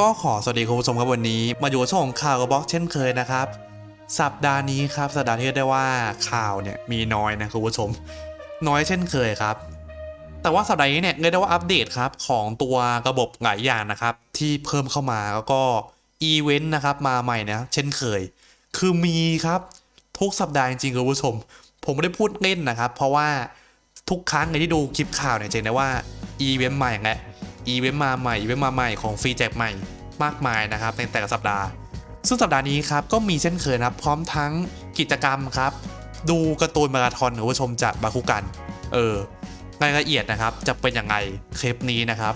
ก็ขอสวัสดีคุณผู้ชมครับวันนี้ มาอยู่ช่องข่าวกับบล็อกเช่นเคยนะครับ สัปดาห์นี้ครับสัปดาห์ที่ได้ว่าข่าวเนี่ยมีน้อยนะคุณผู้ชม น้อยเช่นเคยครับ แต่ว่าสัปดาห์นี้เนี่ยเรียกได้ว่าอัปเดตครับของตัวระบบหลายอย่างนะครับ ที่เพิ่มเข้ามาแล้วก็อีเวนต์นะครับมาใหม่นะเช่นเคย คือมีครับทุกสัปดาห์จริงๆคุณผู้ชม ผมไม่ได้พูดเล่นนะครับ เพราะว่าทุกครั้งในที่ดูคลิปข่าวเนี่ยจะเห็นได้ว่าอีเวนต์ใหม่แหละ อีเวนต์มาใหม่อีเวนต์มาใหม่ของฟรีแจกใหม่มากมายนะครับในแต่ละสัปดาห์ ซึ่งสัปดาห์นี้ครับก็มีเช่นเคยนะครับพร้อมทั้งกิจกรรมครับ ดูการ์ตูนมาราธอนคุณผู้ชมจากบาคุกัน เออรายละเอียดนะครับจะเป็นยังไงคลิปนี้นะครับ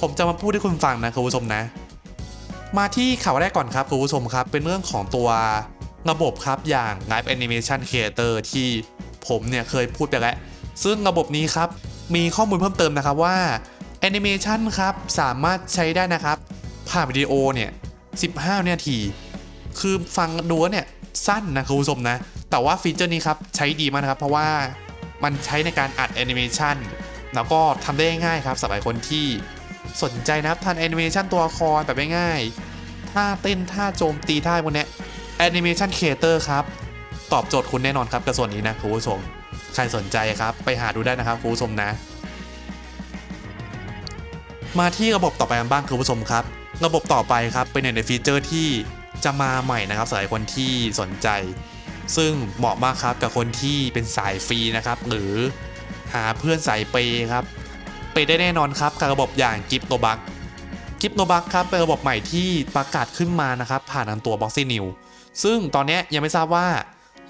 ผมจะมาพูดให้คุณฟังนะคุณผู้ชมนะ มาที่ข่าวแรกก่อนครับคุณผู้ชมครับ เป็นเรื่องของตัวระบบครับอย่าง Live Animation Creator ที่ผมเนี่ยเคยพูดไปแล้ว ซึ่งระบบนี้ครับมีข้อมูลเพิ่มเติมนะครับว่า Animation ครับ สามารถใช้ได้นะครับผ่านวิดีโอเนี่ย15วินาที คือฟังดูเนี่ย สั้นนะคุณผู้ชมนะ แต่ว่าฟีเจอร์นี้ครับ ใช้ดีมากนะครับ เพราะว่ามันใช้ในการอัดแอนิเมชันแล้วก็ทำได้ง่ายครับสำหรับคนที่สนใจนะครับทันแอนิเมชันตัวละครแบบง่ายๆท่าเต้นท่าโจมตีท่าพวกนี้แอนิเมชันครเอเตอร์ครับ ตอบโจทย์คุณแน่นอนครับกับส่วนนี้นะคุณผู้ชม ใครสนใจครับ ไปหาดูได้นะครับคุณผู้ชมนะ มาที่ระบบต่อไปกันบ้างคุณผู้ชมครับ ระบบต่อไปครับเป็นหนึ่งในฟีเจอร์ที่จะมาใหม่นะครับสำหรับคนที่สนใจ ซึ่งเหมาะมากครับกับคนที่เป็นสายฟรีนะครับหรือหาเพื่อนสายเปย์ครับเปย์ได้แน่นอนครับกับระบบอย่างกิฟโนบักกิฟโนบักครับเป็นระบบใหม่ที่ประกาศขึ้นมานะครับผ่านทางตัว Boxy New ซึ่งตอนนี้ยังไม่ทราบว่า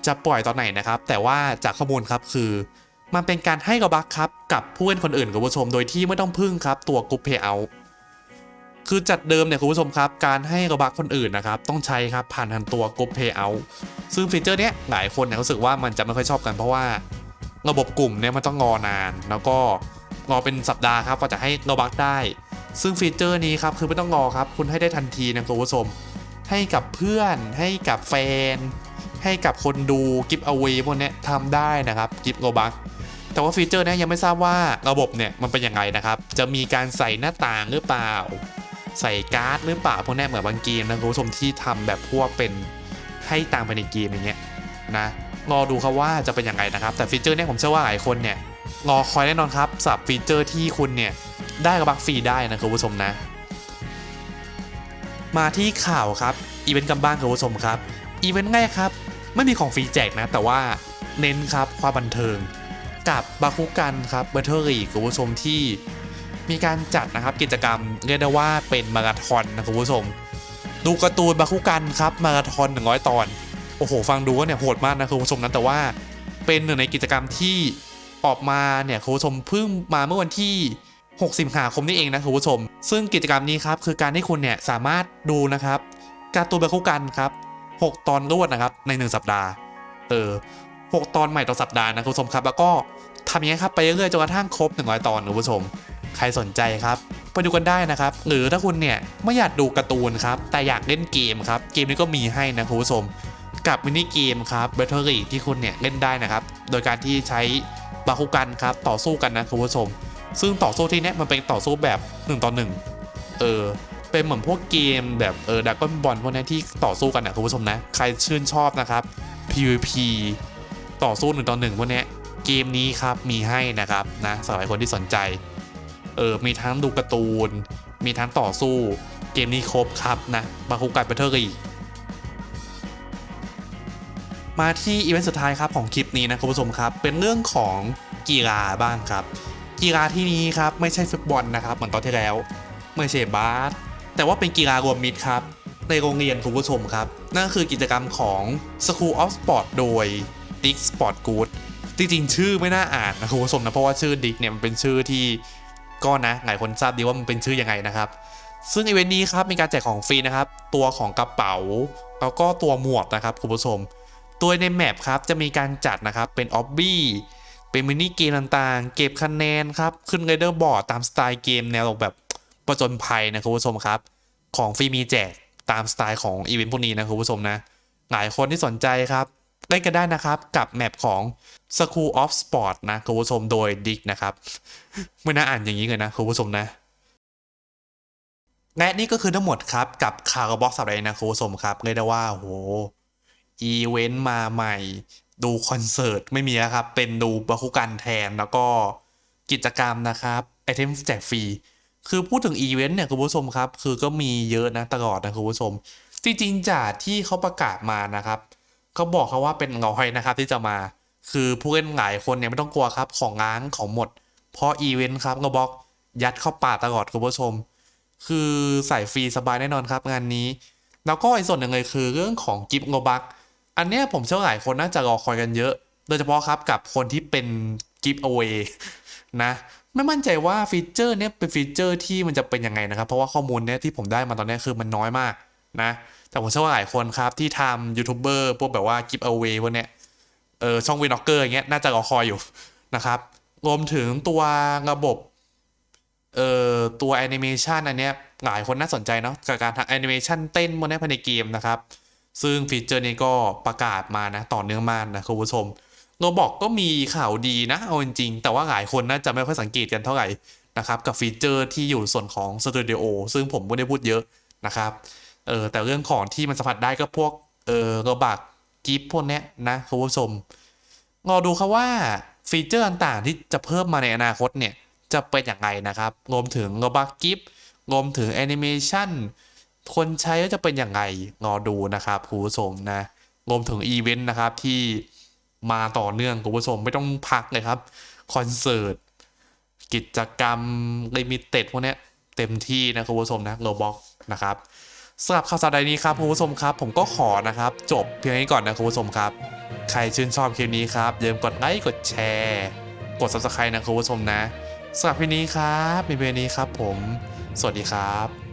จะปล่อยตอนไหนนะครับ แต่ว่าจากข้อมูลครับคือ มันเป็นการให้กระบักครับกับผู้เล่นคนอื่นคุณผู้ชมโดยที่ไม่ต้องพึ่งครับตัวกรุ๊ปเพย์เอาคือจัดเดิมเนี่ยคุณผู้ชมครับการให้กระบักคนอื่นนะครับต้องใช้ครับผ่านทางตัวกรุ๊ปเพย์เอาซึ่งฟีเจอร์เนี้ยหลายคนเนี่ยรู้สึกว่ามันจะไม่ค่อยชอบกันเพราะว่าระบบกลุ่มเนี่ยมันต้องงอนาน แล้วก็รอเป็นสัปดาห์ครับก็จะให้กระบักได้ ซึ่งฟีเจอร์นี้ครับคือไม่ต้องรอครับ คุณให้ได้ทันทีนะคุณผู้ชม ให้กับเพื่อน ให้กับแฟน ให้กับคนดูกิฟต์เอาไว้พวกเนี้ยทำได้นะครับกิฟต์โลบัก แต่ว่าฟีเจอร์เนี้ยังไม่ทราบว่าระบบเนี่ยมันเป็นยังไงนะครับ จะมีการใส่หน้าต่างหรือเปล่า ใส่การ์ดหรือเปล่าพวกนี้เหมือนบางเกมนะคุณผู้ชมที่ทำแบบพวกเป็นให้ตามไปในเกมอย่างเงี้ยนะรอดูครับว่าจะเป็นยังไงนะครับ แต่ฟีเจอร์เนี้ผมเชื่อว่าหลายคนเนี่ยรอคอยแน่นอนครับสับฟีเจอร์ที่คุณเนี่ยได้กระบักฟรีได้นะคุณผู้ชมนะ มาที่ข่าวครับอีเวนต์กันบ้างคุณผู้ชมครับอีเวนต์ง่ายครับไม่มีของฟรีแจกนะ แต่ว่าเน้นครับความบันเทิง กับบาคุกันครับเบอร์เทอรี่คุณผู้ชมที่มีการจัดนะครับกิจกรรมเรียกได้ว่าเป็นมาราธอนนะคุณผู้ชม ดูการ์ตูนบาคุกันครับมาราธอน100 ตอน โอ้โห ฟังดูว่าเนี่ยโหดมากนะคุณผู้ชมนั้นแต่ว่าเป็นหนึ่งในกิจกรรมที่ออกมาเนี่ยคุณผู้ชมเพิ่งมาเมื่อวันที่ 6 สิงหาคมนี่เองนะคุณผู้ชม ซึ่งกิจกรรมนี้ครับคือการที่คุณเนี่ยสามารถดูนะครับการ์ตูนบาคุกันครับ 6 ตอนรวดนะครับใน 1 สัปดาห์ เออ 6 ตอนใหม่ต่อสัปดาห์นะคุณผู้ชมครับ แล้วก็ทำอย่างนี้ครับไปเรื่อยๆจนกระทั่งครบ 100 ตอนคุณผู้ชม ใครสนใจครับ ไปดูกันได้นะครับ หรือถ้าคุณเนี่ยไม่อยากดูการ์ตูนครับแต่อยากเล่นเกมครับเกมนี้ก็มีให้นะคุณผู้ชมกับมินิเกมครับ Battle l e a g ที่คุณเนี่ยเล่นได้นะครับ โดยการที่ใช้บาคุกันครับต่อสู้กันนะคุณผู้ชม ซึ่งต่อสู้ที่เนี้ยมันเป็นต่อสู้แบบ1ต่อ1เออเป็นเหมือนพวกเกมแบบเออดักก้อนบอลพวกนี้ที่ต่อสู้กันนะคุณผู้ชมนะ ใครชื่นชอบนะครับ PVP ต่อสู้หนึ่งต่อหนึ่งพวกนี้เกมนี้ครับมีให้นะครับนะสำหรับคนที่สนใจเออมีทั้งดูการ์ตูน มีทั้งต่อสู้ เกมนี้ครบครับนะบาคุกันเบเทอรี่มาที่อีเวนต์สุดท้ายครับของคลิปนี้นะคุณผู้ชมครับ เป็นเรื่องของกีฬาบ้างครับ กีฬาที่นี้ครับไม่ใช่ฟุตบอลนะครับเหมือนตอนที่แล้ว ไม่ใช่บาสแต่ว่าเป็นกีฬารวมมิตรครับในโรงเรียนคุณผู้ชมครับ นั่นคือกิจกรรมของ School of Sport โดย Dick Sport Good จริงๆชื่อไม่น่าอ่านนะคุณผู้ชมนะเพราะว่าชื่อ Dick เนี่ยมันเป็นชื่อที่ก็นะหลายคนทราบดีว่ามันเป็นชื่อยังไงนะครับ ซึ่งอีเวนต์นี้ครับมีการแจกของฟรีนะครับ ตัวของกระเป๋าแล้วก็ตัวหมวกนะครับคุณผู้ชม ตัวในแมปครับจะมีการจัดนะครับเป็นออบบี้เป็นมินิเกมต่างๆ เก็บคะแนนครับ ขึ้นเรเดอร์บอร์ดตามสไตล์เกมแนวแบบประจนภัยนะคุณผู้ชมครับ ของฟรีมีแจกตามสไตล์ของอีเวนต์พวกนี้นะคุณผู้ชมนะ หลายคนที่สนใจครับ เล่นกันได้นะครับกับแมปของ School of Sport นะคุณผู้ชมโดยดิกนะครับ ไม่น่าอ่านอย่างนี้เลยนะคุณผู้ชมนะ และนี่ก็คือทั้งหมดครับกับคาร์บ็อกสัปดาห์นี้นะคุณผู้ชมครับเรียกได้ว่าโหอีเวนต์มาใหม่ ดูคอนเสิร์ตไม่มีแล้วครับ เป็นดูบาคุกันแทนแล้วก็กิจกรรมนะครับไอเทมแจกฟรีคือพูดถึงอีเวนต์เนี่ยคุณผู้ชมครับ คือก็มีเยอะนะตลอดนะคุณผู้ชม จริงๆจากที่เขาประกาศมานะครับ เขาบอกเขาว่าเป็นเงาหอยนะครับที่จะมา คือผู้เล่นหลายคนเนี่ยไม่ต้องกลัวครับของง้างของหมด เพราะอีเวนต์ครับก็บล็อกยัดเข้าป่าตลอดคุณผู้ชม คือใส่ฟรีสบายแน่นอนครับงานนี้ แล้วก็อีกส่วนหนึ่งเลยคือเรื่องของกิฟต์โงบักอันเนี้ยผมเชื่อหลายคนน่าจะรอคอยกันเยอะ โดยเฉพาะครับกับคนที่เป็นกิฟต์เอาไว้นะไม่มั่นใจว่าฟีเจอร์เนี้ยเป็นฟีเจอร์ที่มันจะเป็นยังไงนะครับ เพราะว่าข้อมูลเนี้ยที่ผมได้มาตอนนี้คือมันน้อยมาก นะแต่ผมเชื่อว่าหลายคนครับที่ทำยูทูบเบอร์พวกแบบว่ากิฟต์เอาไว้พวกเนี้ยเออช่องวีน็อกเกอร์อย่างเงี้ยน่าจะรอคอยอยู่นะครับรวมถึงตัวระบบเอ่อตัวแอนิเมชันอันเนี้ยหลายคนน่าสนใจเนาะกับการทำแอนิเมชันเต้นบนนี้ภายในเกมนะครับ ซึ่งฟีเจอร์นี้ก็ประกาศมานะ ต่อเนื่องมากนะคุณผู้ชมโรบอกก็มีข่าวดีนะ เอาจริงๆ แต่ว่าหลายคนน่าจะไม่ค่อยสังเกตกันเท่าไหร่นะครับ กับฟีเจอร์ที่อยู่ส่วนของสตูดิโอซึ่งผมไม่ได้พูดเยอะนะครับ เออแต่เรื่องของที่มันสัมผัสได้ก็พวกเออโรบักกิฟพวกเนี้ยนะคุณผู้ชมรอดูครับว่าฟีเจอร์ต่างๆที่จะเพิ่มมาในอนาคตเนี่ย จะเป็นอย่างไรนะครับ รวมถึงโรบักกิฟรวมถึงแอนิเมชันคนใช้ก็จะเป็นอย่างไรรอดูนะครับคุณผู้ชมนะรวมถึงอีเวนต์นะครับที่มาต่อเนื่องคุณผู้ชมไม่ต้องพักเลยครับคอนเสิร์ตกิจกรรมลิมิเต็ดพวกนี้เต็มที่นะคุณผู้ชมนะโรบ็อกนะครับ สำหรับข่าวสารใดนี้ครับคุณผู้ชมครับ ผมก็ขอนะครับ จบเพียงนี้ก่อนนะคุณผู้ชมครับ ใครชื่นชอบคลิปนี้ครับอย่าลืมกดไลค์กดแชร์ กด subscribe นะคุณผู้ชมนะสำหรับคลิปนี้ครับมีเพียงนี้ครับ ผม สวัสดีครับ